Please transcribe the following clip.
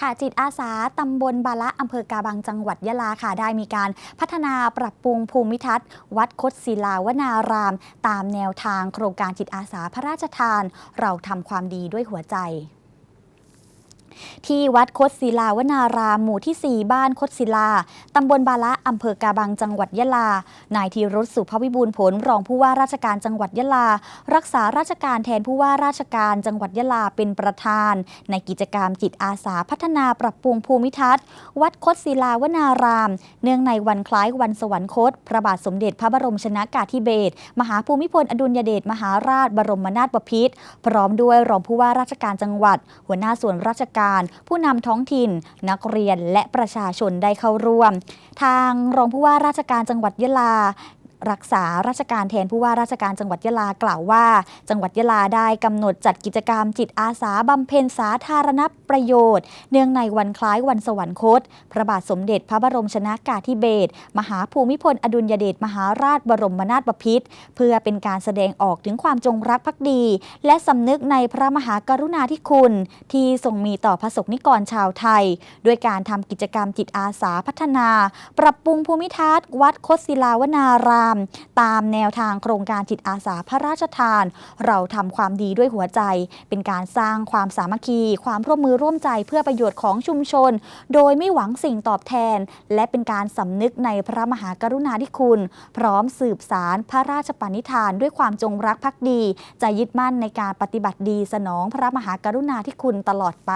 ค่ะจิตอาสาตำบลบาละอำเภอกาบังจังหวัดยะลาค่ะ ได้มีการพัฒนาปรับปรุงภูมิทัศน์ วัดคดศิลาวนาราม ตามแนวทางโครงการจิตอาสาพระราชทาน เราทำความดีด้วยหัวใจ ที่วัดคดศิลาวนารามหมู่ที่ 4 บ้านคดศิลา ตำบลบาละอำเภอกาบังจังหวัดยะลา นายธีรุสุภวิบูลผลรองผู้ว่าราชการจังหวัดยะลา รักษาราชการแทนผู้ว่าราชการจังหวัดยะลาเป็นประธาน ในกิจกรรมจิตอาสาพัฒนาปรับปรุงภูมิทัศน์ วัดคดศิลาวนาราม เนื่องในวันคล้ายวันสวรรคต พระบาทสมเด็จพระบรมชนากาธิเบศรมหาภูมิพลอดุลยเดชมหาราชบรมนาถบพิตรพร้อมด้วยรองผู้ว่าราชการจังหวัด หัวหน้าส่วนราชการผู้นำท้องถิ่น นักเรียนและประชาชนได้เข้าร่วม ทางรองผู้ว่าราชการจังหวัดยะลา รักษาราชการแทนผู้ว่าราชการจังหวัดยะลากล่าวว่า จังหวัดยะลาได้กำหนดจัดกิจกรรมจิตอาสาบำเพ็ญสาธารณประโยชน์ เนื่องในวันคล้ายวันสวรรคต พระบาทสมเด็จพระบรมชนากาธิเบศรมหาภูมิพลอดุลยเดชมหาราชบรมนาถบพิตรเพื่อเป็นการแสดงออกถึงความจงรักภักดี และสำนึกในพระมหากรุณาธิคุณ ที่ทรงมีต่อพระสงฆ์นิกรชาวไทย ด้วยการทำกิจกรรมจิตอาสาพัฒนา ปรับปรุงภูมิทัศน์ วัดคดศิลาวนาราม ตามแนวทางโครงการจิตอาสาพระราชทาน เราทำความดีด้วยหัวใจ เป็นการสร้างความสามัคคี ความร่วมมือร่วมใจเพื่อประโยชน์ของชุมชน โดยไม่หวังสิ่งตอบแทน และเป็นการสำนึกในพระมหากรุณาธิคุณ พร้อมสืบสารพระราชปณิธาน ด้วยความจงรักภักดี จะยึดมั่นในการปฏิบัติดีสนองพระมหากรุณาธิคุณตลอดไป